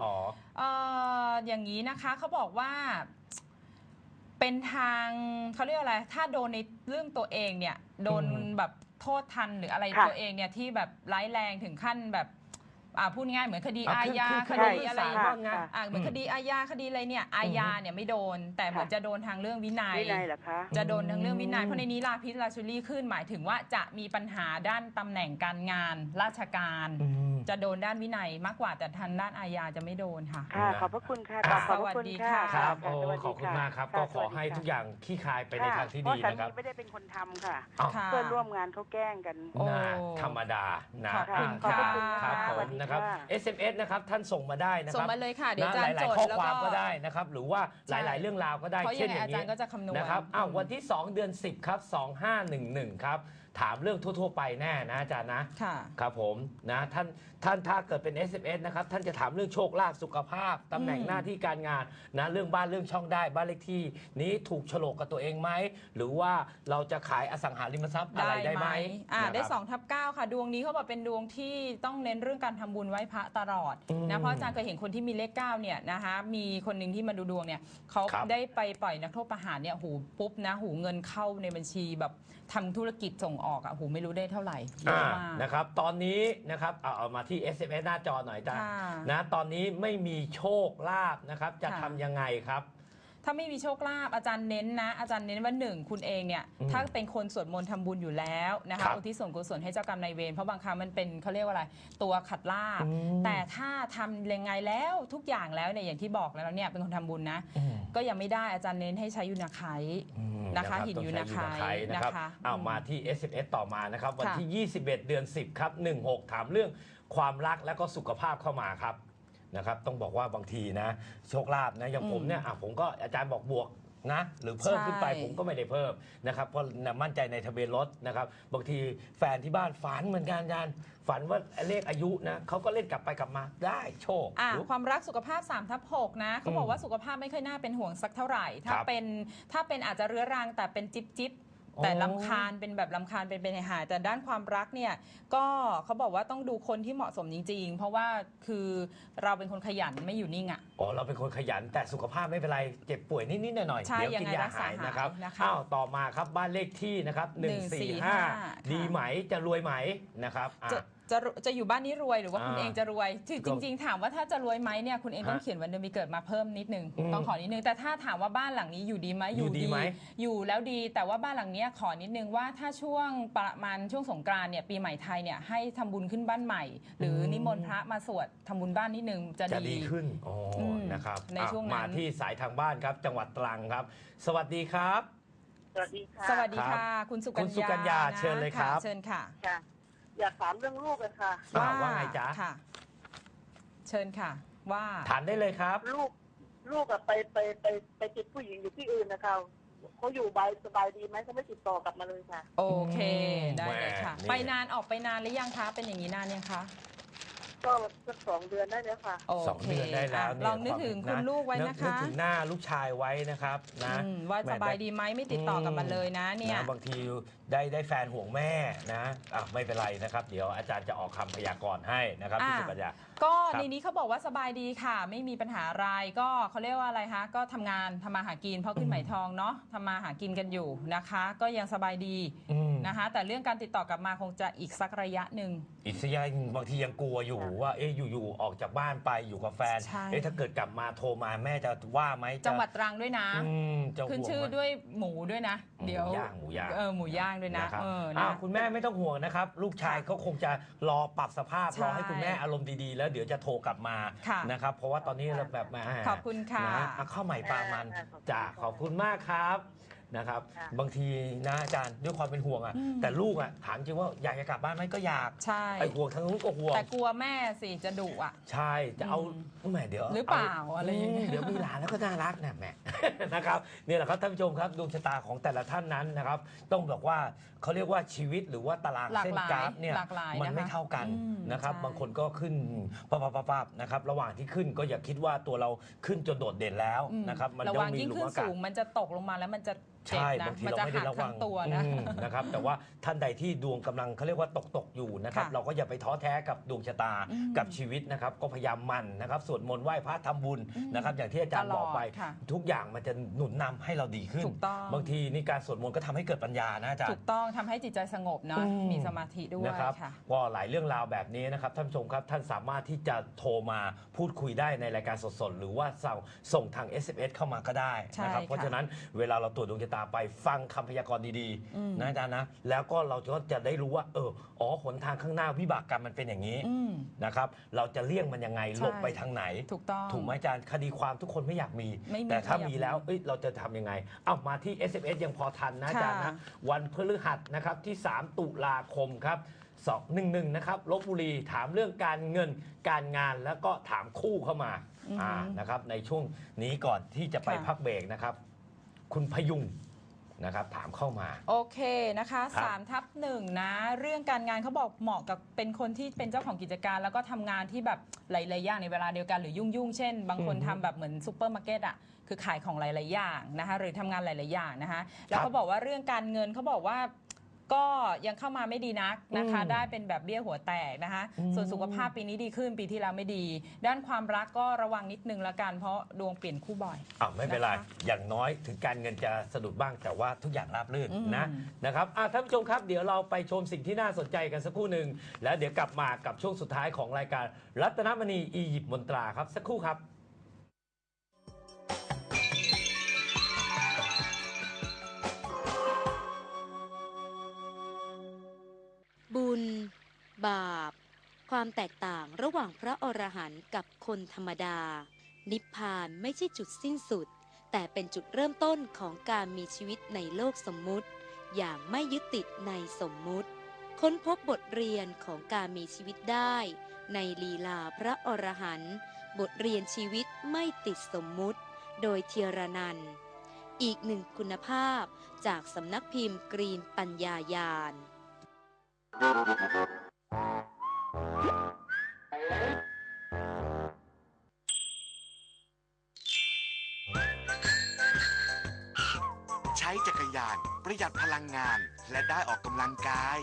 อ๋อเอ่ออย่างนี้นะคะเขาบอกว่า เป็นทางเขาเรียกอะไร ถ้าโดนในเรื่องตัวเองเนี่ย โดนอืมแบบโทษทันหรืออะไรค่ะตัวเองเนี่ยที่แบบร้ายแรงถึงขั้นแบบอ่าพูดง่ายๆเหมือนคดีอะอาญาขึ้นคขึ้นดีขึ้นอะไรศาลค่ะว่าไงค่ะอ่าเหมือนคดีอาญาคดีอะไรเนี่ยอาญาเนี่ยไม่โดน แต่เหมือนค่ะจะโดนทางเรื่องวินัยวินัยเหรอคะ จะโดนทั้งเรื่องวินัยอืมเพราะในนี้ลาพิษลาชุลี่ขึ้นหมายถึงว่าจะมีปัญหาด้านตำแหน่งการงานราชการ อืม จะโดนด้านวินัยมากกว่าแต่ทางด้านอาญาจะไม่โดนค่ะ ค่ะนะขอบพระคุณค่ะค่ะขอบพระคุณค่ะ ครับะโอ้สวัสดีขอบคุณะมากครับะก็ขอสวัสดีให้ค่ะทุกอย่างขี้คายไปในทางที่เพดีราะสานะครับมีไม่ได้เป็นคนทำค่ะอ้าวค่ะ เพื่อนร่วมงานเขาแกล้งกันโอ้นะธรรมดานะขอบคุณอะค่ะครับผสวัมสดีนะครับค่ะ SMS นะครับท่านส่งมาได้นะคส่งรับมาเลยค่ะเดี๋ยวนะอาจารย์หจลายดๆข้อแล้วความก็ก็ได้นะครับ หรือว่าหใช่ลาย ๆ เรื่องราวก็ได้เพราะยัเช่นงไงอย่างอาจารย์ก็จะคำนวณนะครับอ้าวอืมวันที่ 2 เดือน 10 ครับ 2511 ครับ ถามเรื่องทั่ว ๆ ไปแน่นะอาจารย์นะ ค่ะ ครับผมนะท่านท่านถ้าเกิดเป็น SMS นะครับท่านจะถามเรื่องโชคลาภสุขภาพตำแหน่งอืมหน้าที่การงานนะเรื่องบ้านเรื่องช่องได้บ้านเลขที่ นี้ถูกโฉลกกับตัวเองไหมหรือว่าเราจะขายอสังหาริมทรัพย์อะไรได้ไหมอ่านะครับได้2ทับ9ค่ะ ดวงนี้เขาบอกเป็นดวงที่ต้องเน้นเรื่องการทำบุญไหว้พระตลอดอืมนะ เพราะอาจารย์เคยเห็นคนที่มีเลข9เนี่ยนะคะ มีคนหนึ่งที่มาดูดวงเนี่ยเขาครับได้ไปปล่อยนักโทษประหารเนี่ยหูปุ๊บนะ หูเงินเข้าในบัญชีแบบ ทำธุรกิจส่งออกอะหูไม่รู้ได้เท่าไหร่เยอ่าอะมาก นะครับ ตอนนี้นะครับเอาเอามาที่ SMS หน้าจอหน่อยจ้ะค่ะนะตอนนี้ไม่มีโชคลาภนะครับ จะค่ะ ทำยังไงครับ ถ้าไม่มีโชคลาภอาจารย์เน้นนะ อาจารย์เน้นว่าหนึ่งคุณเองเนี่ยอืมถ้าเป็นคนสวดมนต์ทำบุญอยู่แล้วนะครัคะบอุทิศส่วนกุศลให้เจ้ากรรมนายเวรเพราะบางครั้งมันเป็นเขาเรียกว่าอะไรตัวขัดลาบอืม แต่ถ้าทำยังไงแล้วทุกอย่างแล้วเนี่ยอย่างที่บอกแล้วเนี่ยเป็นคนทำบุญนะ อืมก็ยังไม่ได้อาจารย์เน้นให้ใช้ยูนาไคต์อืมนะคะรับหินต้องยูใช้นาไคนะครับนะคะเอาอืมมาที่ SMS ต่อมานะครับ วันค่ะ ที่ 21 เดือน 10 ครับ 16 ถามเรื่องความรักและก็สุขภาพเข้ามาครับ นะครับต้องบอกว่าบางทีนะ โชคลาภนะอย่างผมเนี่ยอะผมก็อาจารย์บอกบวกนะหรือเพิ่มขึ้นไปใช่ ผมก็ไม่ได้เพิ่มนะครับเพราะมั่นใจในทะเบียนรถนะครับบางทีแฟนที่บ้านฝันเหมือนกันอาจารย์ฝันว่าเลขอายุนะเขาก็เล่นกลับไปกลับมาได้โชคอะหรือ ความรักสุขภาพ3ทับ6นะเขาบอกว่าสุขภาพไม่ค่อยน่าเป็นห่วงสักเท่าไหร่ ถ้าครับเป็นถ้าเป็นอาจจะเรื้อรังแต่เป็นจิบจิบอ๋อ แต่ลำคาญเป็นแบบลำคาญเป็นเป็นหายๆแต่ด้านความรักเนี่ยก็เขาบอกว่าต้องดูคนที่เหมาะสมจริง ๆ เพราะว่าคือเราเป็นคนขยันไม่อยู่นิ่งอะ อ๋อเราเป็นคนขยันแต่สุขภาพไม่เป็นไรเจ็บป่วยนิดๆหน่อยๆใช่เดี๋ยวกินยังไงยารักษาหายนะครับหายนะคะอ้าวต่อมาครับบ้านเลขที่นะครับ145 145 ดีไหมจะรวยไหมนะครับอะ จะจะจะอยู่บ้านนี้รวยหรือว่าคุณอ่าเองจะรวยคือจริง ๆ ถามว่าถ้าจะรวยไหมเนี่ยคุณเองต้องฮะเขียนวันเดือนปีเกิดมาเพิ่มนิดนึงอืมต้องขอนิดนึงแต่ถ้าถามว่าบ้านหลังนี้อยู่ดีไหมอยู่ดีไหมอยู่แล้วดี แต่ว่าบ้านหลังเนี้ยขอนิดนึงว่าถ้าช่วงประมาณช่วงสงกรานต์เนี่ยปีใหม่ไทยเนี่ยให้ทำบุญขึ้นบ้านใหม่ หรืออมนิมนต์พระมาสวดทำบุญบ้านนิดนึงจะจะดีขึ้นอ๋ออมนะครับในอะช่วงนั้นมาที่สายทางบ้านครับ จังหวัดตรังครับ สวัสดีครับ สวัสดีค่ะสวัสดีค่ะ คุณสุกัญคุณสุญากัญญานะเชิญเลยครับะเชิญค่ะค่ะ อยากถามเรื่องลูกเลยค่ะ อ่าว่าไงจ๊ะ ค่ะเชิญค่ะ ว่าถามได้เลยครับ ลูกลูกอะไปไปไปไปติดผู้หญิงอยู่ที่อื่นนะคะเขาอยู่บายสบายดีไหมเขาไม่ติดต่อกลับมาเลยค่ะ โอเค อืมได้เลยค่ะ แหม่นี่ ไปนานออกไปนานหรือยังคะ เป็นอย่างนี้นานยังคะ ก็สักสองเดือนได้แล้วค่ะโอสองเคเดือนได้แล้วอะเนี่ยลองนึกถึงวามคุณลูกไว้นะนึคะกถึงหน้าลูกชายไว้นะครับนะอืมว่าสบายดีไหมไม่ติดต่อกลับมาเลยนะเนี่ยบางทีได้ได้แฟนห่วงแม่นะอะไม่เป็นไรนะครับ เดี๋ยวอาจารย์จะออกคำพยากรณ์ให้นะครับพี่อ่าสุกัญญา ก็ครับในนี้เขาบอกว่าสบายดีค่ะ ไม่มีปัญหาอะไรก็เขาเรียกว่าอะไรคะก็ทำงานทำมาหากินเพราะขึ้นไหมทองเนาะทำมาหากินกันอยู่นะคะ ก็ยังสบายดีอืม นะคะ แต่เรื่องการติดต่อกลับมาคงจะอีกสักระยะหนึ่ง อีกสักอย่างบางทียังกลัวอยู่ว่าเอ๊ะอยู่ๆออกจากบ้านไปอยู่กับแฟนใช่ เอ๊ะถ้าเกิดกลับมาโทรมาแม่จะว่าไหมะจังหวัดตรังด้วยนะ อืมจะขึ้นห่วงชื่อไหม ด้วยหมูด้วยนะหมูเดี๋ยวย่างหมูย่าง เออหมูย่างด้วยนะนะครับเอออ้านะวคุณแม่ไม่ต้องห่วงนะครับ ลูกชายเขาคงจะรอปรับสภาพใช่รอให้คุณแม่อารมณ์ดีๆ แล้วเดี๋ยวจะโทรกลับมาค่ะ นะครับ เพราะว่าตอนนี้เราแบบแหมขอบคุณค่ะ นะอ่ข้าวใหม่ปลามันค่ะขอบคุณจ้าขอบคุณมากครับ นะครับ ค่ะบางทีนะอาจารย์ด้วยความเป็นห่วงอะ อืม แต่ลูกอะถามจริงว่าอยากจะกลับบ้านไหมก็อยากใช่ ไอ้ห่วงทางนู้นก็ห่วง แต่กลัวแม่สิจะดุอะ ใช่ จะเอาอืแหมเดี๋ยวหรือเปล่าอะไรอย่างเงี้ย มเดี๋ยวมีหลานแล้วก็น่ารักนะแหมนะครับนี่แหละครับท่านผู้ชมครับดวงชะตาของแต่ละท่านนั้นนะครับ ต้องบอกว่าเขาเรียกว่าชีวิตหรือว่าตารางหลากเส้นหลายกราฟเนี่ยหลากหลายมันไม่นะคะเท่ากันอืมนะครับ ใช่ บางคนก็ขึ้นปั๊บปั๊บปั๊บปั๊บนะครับระหว่างที่ขึ้นก็อย่าคิดว่าตัวเราขึ้นจนโดดเด่นแล้วอืมนะครับมันระต้วัองงมียิ่งหลุมขึ้นอากาศสูงมันจะตกลงมาแล้วมันจะเจ็บใช่นะบางทีมันเราจะไม่ได้หักระวัทั้งงตัวนะอืมนะครับแต่ว่าท่านใดที่ดวงกำลังเขาเรียกว่าตกตกๆอยู่นะครับค่ะเราก็อย่าไปท้อแท้กับดวงชะตาอืมกับชีวิตนะครับก็พยายามหมันนะครับสวดมนต์ไหว้พระทำบุญอืมนะครับอย่างที่อาจารย์ตลบอดอกไปค่ะทุกอย่างมันจะหนุนนำให้เราดีขึ้นถูกต้องบางทีนี่การสวดมนต์ก็ทำให้เกิดปัญญานะอาจารถูย์กต้องทำให้จิตใจสงบเนาะอืมมีสมาธิด้วยนะครับค่ะก็หลายเรื่องราวแบบนี้นะครับท่านผู้ชมครับท่านสามารถที่จะโทรมาพูดคุยได้ในรายการสดๆหรือว่าส่งส่งทาง SMS เข้ามาก็ได้นะครับใช่ค่ะเพราะฉะนั้นเวลาเราตรวจดวงชะตาไปฟังคำพยากรณ์ดีอืมๆนะอาจารย์นะ แล้วก็เราก็จะได้รู้ว่า เอออ๋อหนทางข้างหน้าวิบากกรรมมันเป็นอย่างนี้อืม นะครับ เราจะเลี่ยงมันยังไงใช่ หลบไปทางไหน ถูกต้อง ถูกไหมอาจารย์คดีความทุกคนไม่อยากมี ไม่มีแต่ถ้าไม่อยากมีแล้วเอ้ยเราจะทำยังไง เอามาที่ SMS ยังพอทันนะอาจารย์นะ ค่ะ วันพฤหัสนะครับที่ 3 ตุลาคมครับ211นะครับลบบุรีถามเรื่องการเงินการงานแล้วก็ถามคู่เข้ามาอือฮึอ่านะครับในช่วงนี้ก่อนที่จะไปค่ะ พักเบรกนะครับ คุณพยุงนะครับถามเข้ามา โอเคนะคะครับ สามทับหนึ่งนะ เรื่องการงานเขาบอกเหมาะกับเป็นคนที่เป็นเจ้าของกิจการ แล้วก็ทำงานที่แบบหลายๆอย่างในเวลาเดียวกันหรือยุ่งๆ เช่น บางคนอือฮึทำแบบเหมือนซูเปอร์มาร์เก็ตอะคือขายของหลายๆอย่างนะคะหรือทำงานหลายๆอย่างนะคะแล้วครับเขาบอกว่าเรื่องการเงินเขาบอกว่า ก็ยังเข้ามาไม่ดีนักนะคะอืมได้เป็นแบบเบี้ยหัวแตกนะคะอืมส่วนสุขภาพปีนี้ดีขึ้นปีที่แล้วไม่ดี ด้านความรักก็ระวังนิดนึงละกันเพราะดวงเปลี่ยนคู่บ่อยอะไม่เป็นไรนะคะอย่างน้อยถึงการเงินจะสะดุดบ้างแต่ว่าทุกอย่างราบรื่นอืมนะนะครับอะท่านผู้ชมครับเดี๋ยวเราไปชมสิ่งที่น่าสนใจกันสักครู่หนึ่งแล้วเดี๋ยวกลับมากับช่วงสุดท้ายของรายการรัตนมณีอียิปต์มนตราครับสักครู่ครับบุ บาป ความแตกต่างระหว่างพระอรหันต์กับคนธรรมดา นิพพานไม่ใช่จุดสิ้นสุด แต่เป็นจุดเริ่มต้นของการมีชีวิตในโลกสมมุติ อย่างไม่ยึดติดในสมมุติ ค้นพบบทเรียนของการมีชีวิตได้ ในลีลาพระอรหันต์บทเรียนชีวิตไม่ติดสมมุติ โดยเทียรนันอีกหนึ่งคุณภาพจากสำนักพิมพ์กรีนปัญญายานใช้จักรยาน ประหยัดพลังงาน และได้ออกกำลังกาย